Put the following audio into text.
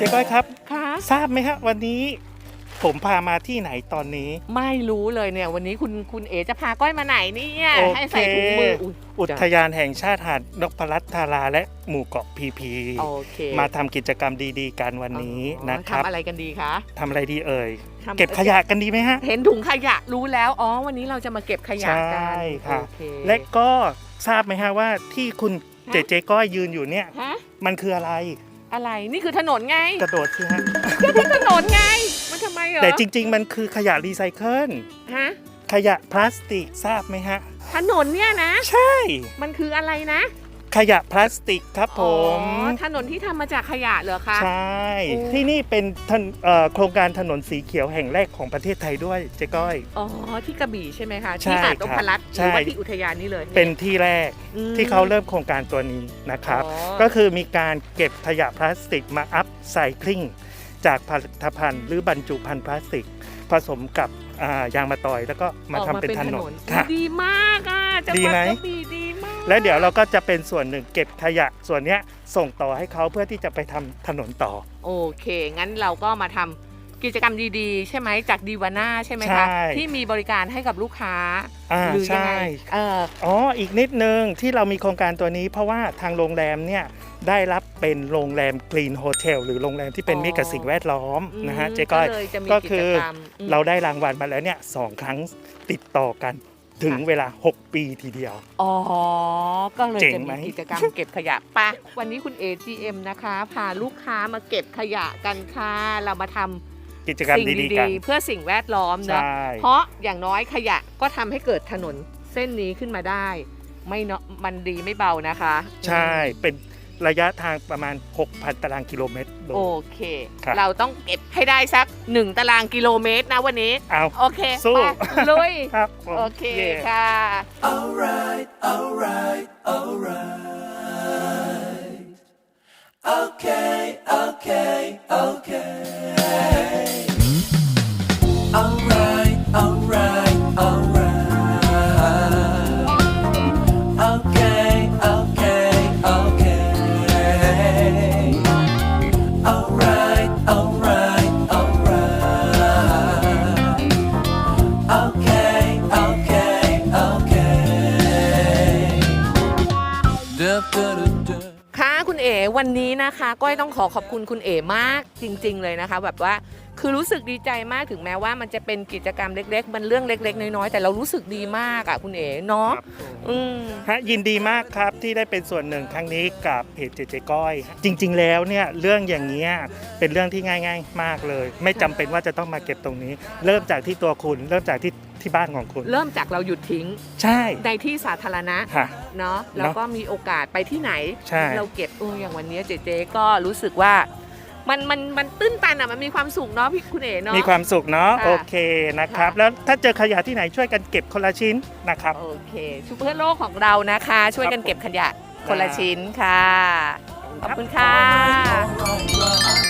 ครับค่ะทราบไหมครับวันนี้ผมพามาที่ไหนตอนนี้ ไม่รู้เลยเนี่ย วันนี้คุณคุณเอจะพาก้อยมาไหนเนี่ยโอเค ให้ใส่ถุงมืออุ๊ยอุทยานแห่งชาติหาดนพรัตน์ธาราและหมู่เกาะพีพี โอเคมาทำกิจกรรมดีๆกันวันนี้อ๋อนะครับทำอะไรกันดีคะทำอะไรดีเอ่ย ทำเก็บขยะกันดีไหมฮะ เห็นถุงขยะรู้แล้วอ๋อวันนี้เราจะมาเก็บขยะใชกั่นค่ะ โอเคและก็ทราบไหมฮะว่าที่คุณเจเจก้อยยืนอยู่เนี่ย ฮะมันคืออะไร อะไรนี่คือถนนไงกระโดดสิฮะถนนไง มันทำไมเหรอแต่จริง ๆ มันคือขยะรีไซเคิลฮะขยะพลาสติกทราบไหมฮะ ถนนเนี่ยนะ ใช่ มันคืออะไรนะ ขยะพลาสติกครับผอ๋อมถนนที่ทำมาจากขยะเหรอคะ ใช่ โอ้ ที่นี่เป็นถนเอ่อโครงการถนนสีเขียวแห่งแรกของประเทศไทยด้วยเจ๊ก้อย อ๋อที่กระบี่ใช่ไหมคะใช่ที่หาดนครับพรัตน์หใช่ รือว่าที่อุทยานนี่เลยเป็นที่แรกอืมที่เขาเริ่มโครงการตัวนี้นะครับ อ๋อก็คือมีการเก็บขยะพลาสติกมาอัพไซคลิงจากผลิตภัณฑ์หรือบรรจุภัณฑ์พลาสติก ผสมกับอ่ายางมะตอยแล้วก็มาออกทำเป็นถนนค่ะ ดีมากอะจังดีหวัดไหม กระบี่ดีมาก และเดี๋ยวเราก็จะเป็นส่วนหนึ่งเก็บขยะส่วนเนี้ยส่งต่อให้เขาเพื่อที่จะไปทำถนนต่อ โอเค งั้นเราก็มาทำกิจกรรมดีๆ ใช่ไหมจากดีวาน่าใช่ไหมใช่คะ ที่มีบริการให้กับลูกค้าอ่าหรือยังใช่ไงเอออ๋ออีกนิดนึงที่เรามีโครงการตัวนี้ เพราะว่าทางโรงแรมเนี่ยได้รับเป็นโรงแรมกรีนโฮเทลหรือโรงแรมที่เป็นอ๋อมิตรกับสิ่งแวดล้อมนะฮะอืมเจ๊ก้อยเลยจะมีก็กิคืจอกรรมอืมเราได้รางวัลมาแล้วเนี่ยสองครั้งติดต่อกัน ถึงค่ะเวลา 6 ปีทีเดียว อ๋อ ก็เลยเจ๋งจะไหมมีกิจกรรมเก็บขยะปะวันนี้คุณ AGM นะคะ พาลูกค้ามาเก็บขยะกันค่ะ เรามาทำกิจกรรมสิ่งดีดีๆกันๆเพื่อสิ่งแวดล้อมใชนะ่เพราะอย่างน้อยขยะก็ทำให้เกิดถนนเส้นนี้ขึ้นมาได้ ไม่เนาะมันดีไม่เบานะคะ ใช่เป็น ระยะทางประมาณ 6,000 ตารางกิโลเมตรโดย โอเค ครับเราต้องเก็บให้ได้สักหนึ่งตารางกิโลเมตรนะวันนี้ เอาโอเคสู้ ไปลุย ครับผม โอเคย่ค่ะ Alright, alright, alright. ค่ะคุณเอ๋วันนี้นะคะ ก้อยต้องขอขอบคุณคุณเอ๋มากจริง ๆ เลยนะคะ แบบว่าคือรู้สึกดีใจมากถึงแม้ว่ามันจะเป็นกิจกรรมเล็ก ๆ มันเรื่องเล็ก ๆ น้อยๆแต่เรารู้สึกดีมากอะคุณเอ๋เนาะครับผมอืมฮะยินดีมากครับที่ได้เป็นส่วนหนึ่งครั้งนี้กับเพจเจเจก้อยฮะจริง ๆ แล้วเนี่ยเรื่องอย่างเงี้ยเป็นเรื่องที่ง่าย ๆ มากเลย ไม่จำเป็นว่าจะต้องมาเก็บตรงนี้ เริ่มจากที่ตัวคุณ เริ่มจากที่ ที่บ้านของคุณ เริ่มจากเราหยุดทิ้ง ใช่ ในที่สาธารณะค่ะ เนาะแล้วก็มีโอกาสไปที่ไหน ใช่ เราเก็บเอออย่างวันนี้เจเจก็รู้สึกว่า มันมันมันตื้นตันอะมันมีความสุขเนาะพี่คุณเอ๋เนาะ มีความสุขเนาะค่ะโอเคนะครับ ค่ะ แล้วถ้าเจอขยะที่ไหนช่วยกันเก็บคนละชิ้นนะครับ โอเคชูเพื่อโลกของเรานะคะ ช่วยกันเก็บขยะคนละชิ้นค่ะ ขอบคุณค่ะ Alright, alright.